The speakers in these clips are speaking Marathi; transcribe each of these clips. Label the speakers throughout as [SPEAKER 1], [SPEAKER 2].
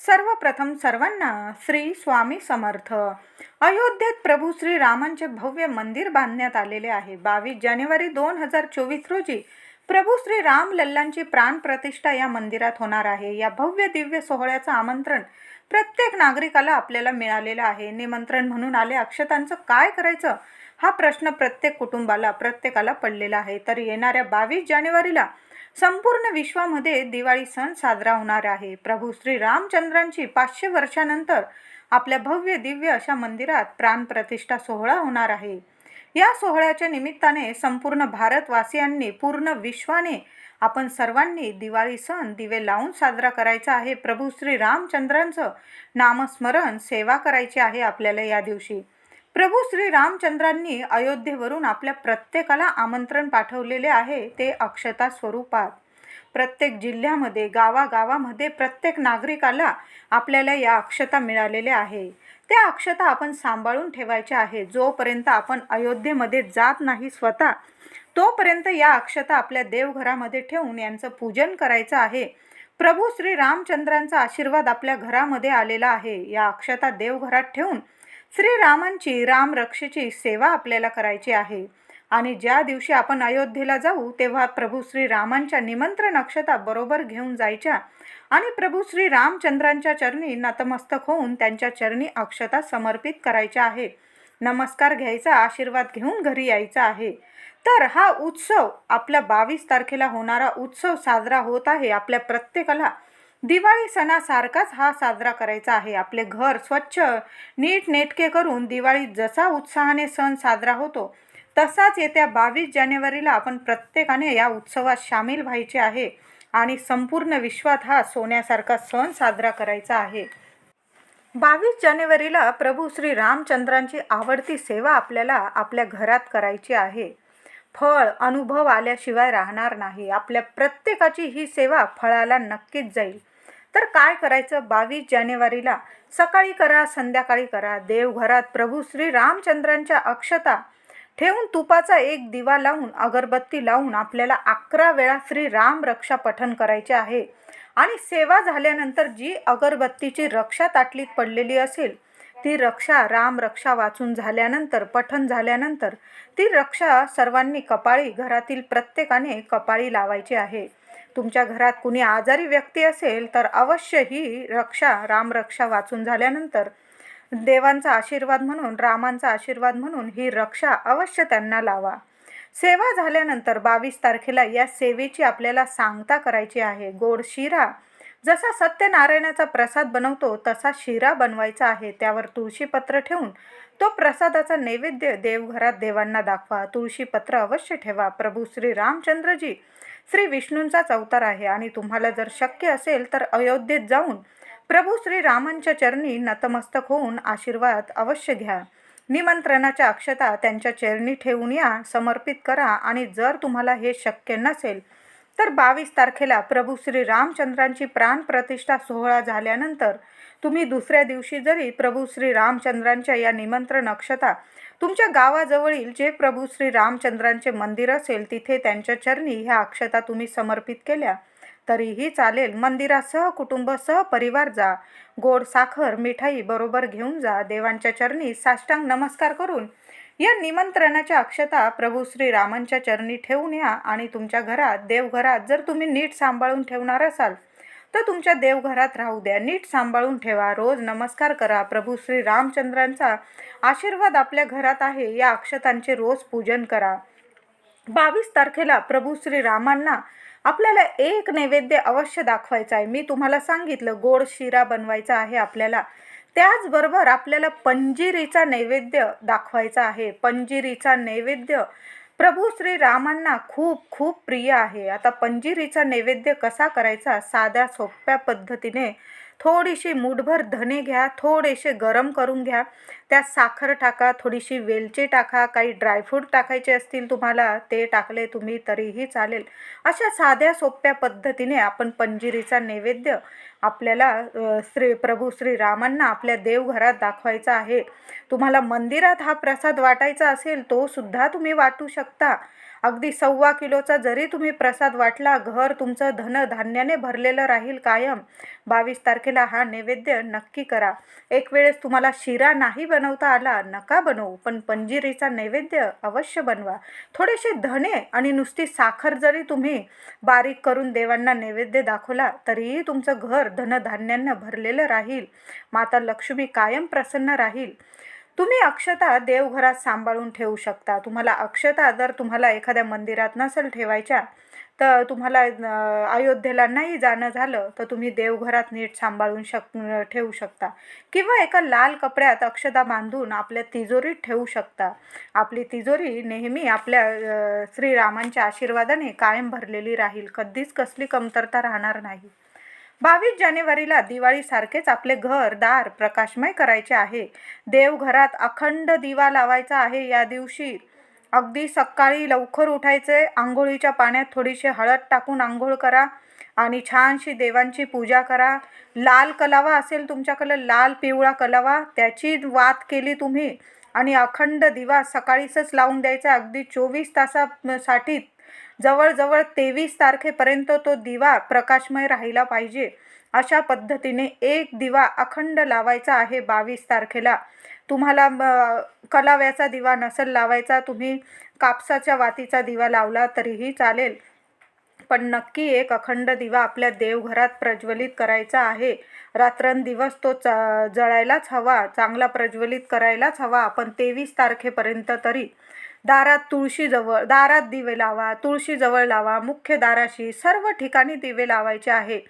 [SPEAKER 1] सर्वप्रथम सर्वांना श्री स्वामी समर्थ. अयोध्येत प्रभू श्री रामांचे भव्य मंदिर बांधण्यात आलेले आहे. बावीस जानेवारी दोन हजार चोवीस रोजी प्रभू श्री राम लल्लांची प्राणप्रतिष्ठा या मंदिरात होणार आहे. या भव्य दिव्य सोहळ्याचं आमंत्रण प्रत्येक नागरिकाला आपल्याला मिळालेलं आहे. निमंत्रण म्हणून आले अक्षतांचं काय करायचं हा प्रश्न प्रत्येक कुटुंबाला प्रत्येकाला पडलेला आहे. तर येणाऱ्या बावीस जानेवारीला संपूर्ण विश्वामध्ये दिवाळी सण साजरा होणार आहे. प्रभू श्री रामचंद्रांची पाचशे वर्षानंतर आपल्या भव्य दिव्य अशा मंदिरात प्राणप्रतिष्ठा सोहळा होणार आहे. या सोहळ्याच्या निमित्ताने संपूर्ण भारतवासियांनी पूर्ण विश्वाने आपण सर्वांनी दिवाळी सण दिवे लावून साजरा करायचा आहे. प्रभू श्री रामचंद्रांचं नामस्मरण सेवा करायची आहे आपल्याला या दिवशी. प्रभू श्री रामचंद्रांनी अयोध्येवरून आपल्या प्रत्येकाला आमंत्रण पाठवलेले आहे ते अक्षता स्वरूपात. प्रत्येक जिल्ह्यामध्ये गावागावामध्ये प्रत्येक नागरिकाला आपल्याला या अक्षता मिळालेल्या आहे. त्या अक्षता आपण सांभाळून ठेवायच्या आहे जोपर्यंत आपण अयोध्येमध्ये जात नाही स्वतः तोपर्यंत या अक्षता आपल्या देवघरामध्ये ठेवून यांचं पूजन करायचं आहे. प्रभू श्री रामचंद्रांचा आशीर्वाद आपल्या घरामध्ये आलेला आहे. या अक्षता देवघरात ठेवून श्रीरामांची रामरक्षेची सेवा आपल्याला करायची आहे. आणि ज्या दिवशी आपण अयोध्येला जाऊ तेव्हा प्रभू श्रीरामांच्या निमंत्रण अक्षता बरोबर घेऊन जायच्या आणि प्रभू श्री रामचंद्रांच्या चरणी नतमस्तक होऊन त्यांच्या चरणी अक्षता समर्पित करायच्या आहे. नमस्कार घ्यायचा आशीर्वाद घेऊन घरी यायचा आहे. तर हा उत्सव आपल्या बावीस तारखेला होणारा उत्सव साजरा होत आहे. आपल्या प्रत्येकाला दिवाळी सणासारखाच हा साजरा करायचा आहे. आपले घर स्वच्छ नीट नेटके करून दिवाळी जसा उत्साहाने सण साजरा होतो तसाच येत्या बावीस जानेवारीला आपण प्रत्येकाने या उत्सवात सामील व्हायचे आहे आणि संपूर्ण विश्वात हा सोन्यासारखा सण साजरा करायचा आहे. बावीस जानेवारीला प्रभू श्री रामचंद्रांची आवडती सेवा आपल्याला आपल्या घरात करायची आहे. फळ अनुभव आल्याशिवाय राहणार नाही. आपल्या प्रत्येकाची ही सेवा फळाला नक्कीच जाईल. तर काय करायचं? बावीस जानेवारीला सकाळी करा संध्याकाळी करा. देवघरात प्रभू श्री रामचंद्रांच्या अक्षता ठेवून तुपाचा एक दिवा लावून अगरबत्ती लावून आपल्याला अकरा वेळा श्री राम रक्षा पठण करायचे आहे. आणि सेवा झाल्यानंतर जी अगरबत्तीची रक्षा ताटलीत पडलेली असेल ती रक्षा राम रक्षा वाचून झाल्यानंतर पठण झाल्यानंतर ती रक्षा सर्वांनी कपाळी घरातील प्रत्येकाने कपाळी लावायची आहे. तुमच्या घरात कुणी आजारी व्यक्ती असेल तर अवश्य ही रक्षा रामरक्षा वाचून झाल्यानंतर देवांचा आशीर्वाद म्हणून रामांचा आशीर्वाद म्हणून ही रक्षा अवश्य त्यांना लावा. सेवा झाल्यानंतर बावीस तारखेला या सेवेची आपल्याला सांगता करायची आहे. गोड शिरा जसा सत्यनारायणाचा प्रसाद बनवतो तसा शिरा बनवायचा आहे. त्यावर तुळशीपत्र ठेवून तो प्रसादाचा नैवेद्य देवघरात देवांना दाखवा तुळशीपत्र अवश्य ठेवा. प्रभू श्री रामचंद्रजी श्री विष्णूंचाच अवतार आहे आणि तुम्हाला जर शक्य असेल तर अयोध्येत जाऊन प्रभू श्री रामांच्या चरणी नतमस्तक होऊन आशीर्वाद अवश्य घ्या. निमंत्रणाच्या अक्षता त्यांच्या चरणी ठेवून या समर्पित करा आणि जर तुम्हाला हे शक्य नसेल तर बावीस तारखेला प्रभू श्री रामचंद्रांची प्राणप्रतिष्ठा सोहळा झाल्यानंतर तुम्ही दुसऱ्या दिवशी जरी प्रभू श्री रामचंद्रांच्या या निमंत्रण अक्षता तुमच्या गावाजवळील जे प्रभू श्री रामचंद्रांचे मंदिर असेल तिथे त्यांच्या चरणी ह्या अक्षता तुम्ही समर्पित केल्या तरीही चालेल. मंदिरासह कुटुंब सह परिवार जा. गोड साखर मिठाई बरोबर घेऊन जा. देवांच्या चरणी साष्टांग नमस्कार करून या निमंत्रणाच्या अक्षता प्रभू श्री रामांच्या चरणी ठेवून या आणि तुमच्या घरात देवघरात जर तुम्ही नीट सांभाळून ठेवणार असाल तर तुमच्या देवघरात राहू द्या. नीट सांभाळून ठेवा. रोज नमस्कार करा. प्रभू श्री रामचंद्रांचा आशीर्वाद आपल्या घरात आहे या अक्षतांचे रोज पूजन करा. बावीस तारखेला प्रभू श्री रामांना आपल्याला एक नैवेद्य अवश्य दाखवायचा आहे. मी तुम्हाला सांगितलं गोड शिरा बनवायचा आहे आपल्याला. त्याचबरोबर आपल्याला पंजिरीचा नैवेद्य दाखवायचा आहे. पंजिरीचा नैवेद्य प्रभू श्री रामांना खूप खूप प्रिय आहे. आता पंजिरीचा नैवेद्य कसा करायचा? साध्या सोप्या पद्धतीने थोडीशी मूठभर धने घ्या थोडेसे गरम करून घ्या. त्यात साखर टाका थोडीशी वेलची टाका काही ड्रायफ्रूट टाकायचे असतील तुम्हाला ते टाकले तुम्ही तरीही चालेल. अशा साध्या सोप्या पद्धतीने आपण पंजिरीचा नैवेद्य आपल्याला श्री प्रभू श्री रामांना आपल्या देवघरात दाखवायचा आहे. तुम्हाला मंदिरात हा प्रसाद वाटायचा असेल तो सुद्धा तुम्ही वाटू शकता. अगदी सव्वा किलोचा जरी तुम्ही प्रसाद वाटला घर तुमचं धनधान्याने भरलेलं राहील कायम. बावीस तारखेला हा नैवेद्य नक्की करा. एक वेळेस तुम्हाला शिरा नाही बनवता आला नका बनवू पण पंजिरीचा नैवेद्य अवश्य बनवा. थोडेसे धणे आणि नुसती साखर जरी तुम्ही बारीक करून देवांना नैवेद्य दाखवला तरीही तुमचं घर धनधान्यानं भरलेलं राहील. माता लक्ष्मी कायम प्रसन्न राहील. तुम्ही अक्षता देवघरात सांभाळून ठेवू शकता. तुम्हाला अक्षता जर तुम्हाला एखाद्या मंदिरात नसेल ठेवायच्या तर तुम्हाला अयोध्येला नाही जाणं झालं तर तुम्ही देवघरात नीट सांभाळून शक ठेवू शकता. किंवा एका लाल कपड्यात अक्षता बांधून आपल्या तिजोरीत ठेवू शकता. आपली तिजोरी नेहमी आपल्या श्रीरामांच्या आशीर्वादाने कायम भरलेली राहील. कधीच कसली कमतरता राहणार नाही. बावीस जानेवारीला दिवाळीसारखेच आपले घर दार प्रकाशमय करायचे आहे. देवघरात अखंड दिवा लावायचा आहे या दिवशी. अगदी सकाळी लवकर उठायचे आंघोळीच्या पाण्यात थोडीशी हळद टाकून आंघोळ करा आणि छानशी देवांची पूजा करा. लाल कलावा असेल तुमच्याकडे लाल पिवळा कलावा त्याची वात केली तुम्ही. आणि अखंड दिवा सकाळीच लावून द्यायचा. अगदी चोवीस तासासाठी जवळजवळ तेवीस तारखेपर्यंत तो दिवा प्रकाशमय राहिला पाहिजे. अशा पद्धतीने एक दिवा अखंड लावायचा आहे बावीस तारखेला. तुम्हाला कलाव्याचा दिवा नसेल लावायचा तुम्ही कापसाच्या वातीचा दिवा लावला तरीही चालेल. पण नक्की एक अखंड दिवा आपल्या देवघरात प्रज्वलित करायचा आहे. रात्रंदिवस तो च जळायलाच हवा चांगला प्रज्वलित करायलाच हवा आपण तेवीस तारखेपर्यंत तरी. दारात तुळशीजवळ दारात दिवे लावा तुळशीजवळ लावा मुख्य दाराशी सर्व ठिकाणी दिवे लावायचे आहे.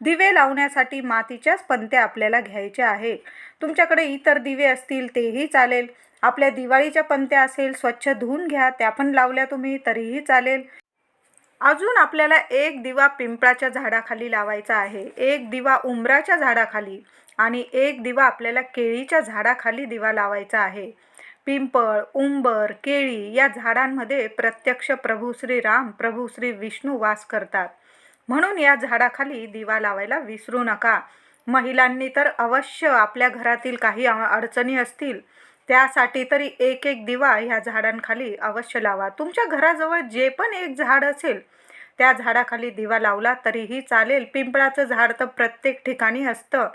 [SPEAKER 1] दिवे लावण्यासाठी मातीच्याच पंत्या आपल्याला घ्यायच्या आहे. तुमच्याकडे इतर दिवे असतील तेही चालेल. आपल्या दिवाळीच्या पंत्या असेल स्वच्छ धुवून घ्या त्या पण लावल्या तुम्ही तरीही चालेल. अजून आपल्याला एक दिवा पिंपळाच्या झाडाखाली लावायचा आहे. एक दिवा उंबराच्या झाडाखाली आणि एक दिवा आपल्याला केळीच्या झाडाखाली दिवा लावायचा आहे. पिंपळ उंबर केळी या झाडांमध्ये प्रत्यक्ष प्रभू श्री राम प्रभू श्री विष्णू वास करतात. म्हणून या झाडाखाली दिवा लावायला विसरू नका. महिलांनी तर अवश्य आपल्या घरातील काही अडचणी असतील त्यासाठी तरी एक एक दिवा ह्या झाडांखाली अवश्य लावा. तुमच्या घराजवळ जे पण एक झाड असेल त्या झाडाखाली दिवा लावला तरीही चालेल. पिंपळाचं झाड तर प्रत्येक ठिकाणी असतं.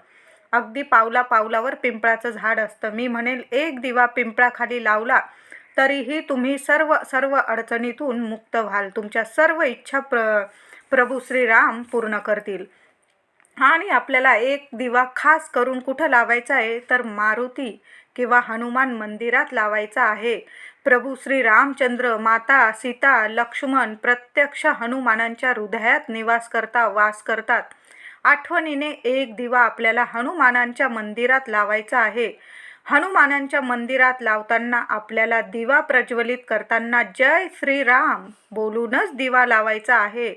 [SPEAKER 1] अगदी पावला पावलावर पिंपळाचं झाड असतं. मी म्हणेल एक दिवा पिंपळाखाली लावला तरीही तुम्ही सर्व सर्व अडचणीतून मुक्त व्हाल. तुमच्या सर्व इच्छा प्र प्रभू श्रीराम पूर्ण करतील. आणि आपल्याला एक दिवा खास करून कुठं लावायचा आहे? तर मारुती किंवा हनुमान मंदिरात लावायचा आहे. प्रभू श्री रामचंद्र माता सीता लक्ष्मण प्रत्यक्ष हनुमानांच्या हृदयात निवास करता वास करतात. आठवणीने एक दिवा आपल्याला हनुमानांच्या मंदिरात लावायचा आहे. हनुमानांच्या मंदिरात लावताना आपल्याला दिवा प्रज्वलित करताना जय श्रीराम बोलूनच दिवा लावायचा आहे.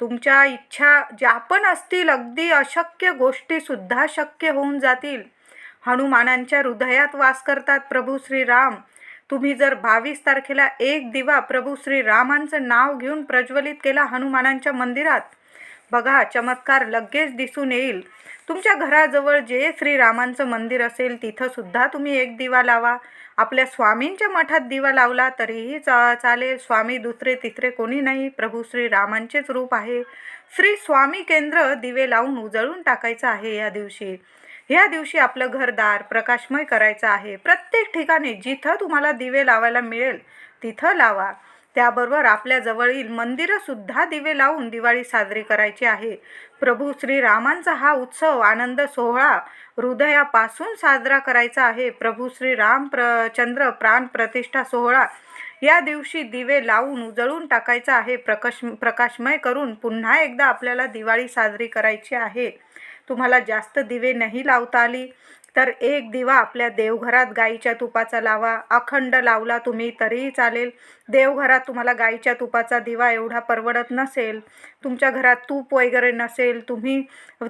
[SPEAKER 1] तुमच्या इच्छा ज्या पण असतील अगदी अशक्य गोष्टीसुद्धा शक्य होऊन जातील. हनुमानांच्या हृदयात वास करतात प्रभू श्रीराम. तुम्ही जर बावीस तारखेला एक दिवा प्रभू श्रीरामांचं नाव घेऊन प्रज्वलित केला हनुमानांच्या मंदिरात बघा चमत्कार लगेच दिसून येईल. तुमच्या घराजवळ जे श्रीरामांचं मंदिर असेल तिथंसुद्धा तुम्ही एक दिवा लावा. आपल्या स्वामींच्या मठात दिवा लावला तरीही चा चालेल. स्वामी दुसरे तिसरे कोणी नाही. प्रभू श्रीरामांचेच रूप आहे. श्री स्वामी केंद्र दिवे लावून उजळून टाकायचं आहे या दिवशी. ह्या दिवशी आपलं घरदार प्रकाशमय करायचं आहे. प्रत्येक ठिकाणी जिथं तुम्हाला दिवे लावायला मिळेल तिथं लावा. त्याबरोबर आपल्या जवळील मंदिरंसुद्धा दिवे लावून दिवाळी साजरी करायची आहे. प्रभू श्रीरामांचा हा उत्सव आनंद सोहळा हृदयापासून साजरा करायचा आहे. प्रभू श्रीराम प्र चंद्र प्राण प्रतिष्ठा सोहळा या दिवशी दिवे लावून उजळून टाकायचा आहे. प्रकाश प्रकाशमय करून पुन्हा एकदा आपल्याला दिवाळी साजरी करायची आहे. तुम्हाला जास्त दिवे नाही लावता आली. तर एक दिवा आपल्या देवघरात गाईच्या तुपाचा लावा. अखंड लावला तुम्ही तरीही चालेल. देवघरात तुम्हाला गाईच्या तुपाचा दिवा एवढा परवडत नसेल. तुमच्या घरात तूप वगैरे नसेल. तुम्ही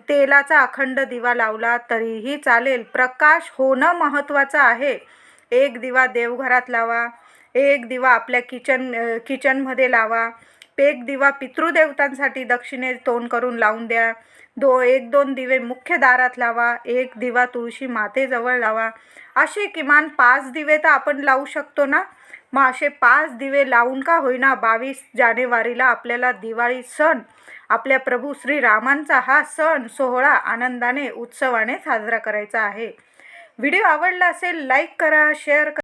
[SPEAKER 1] तेलाचा अखंड दिवा लावला तरीही चालेल. प्रकाश होणं महत्त्वाचं आहे. एक दिवा देवघरात लावा. एक दिवा आपल्या किचन किचनमध्ये लावा. एक दिवा पितृदेवतांसाठी दक्षिणे तोंड करून लावून द्या. दो एक दोन दिवे मुख्य दारात लावा एक दिवा तुळशी मातेजवळ लावा. असे किमान पाच दिवे तर आपण लावू शकतो ना? मग असे पाच दिवे लावून का होईना बावीस जानेवारीला आपल्याला दिवाळी सण आपल्या प्रभू श्रीरामांचा हा सण सोहळा आनंदाने उत्सवाने साजरा करायचा आहे. व्हिडिओ आवडला असेल लाईक करा शेअर करा.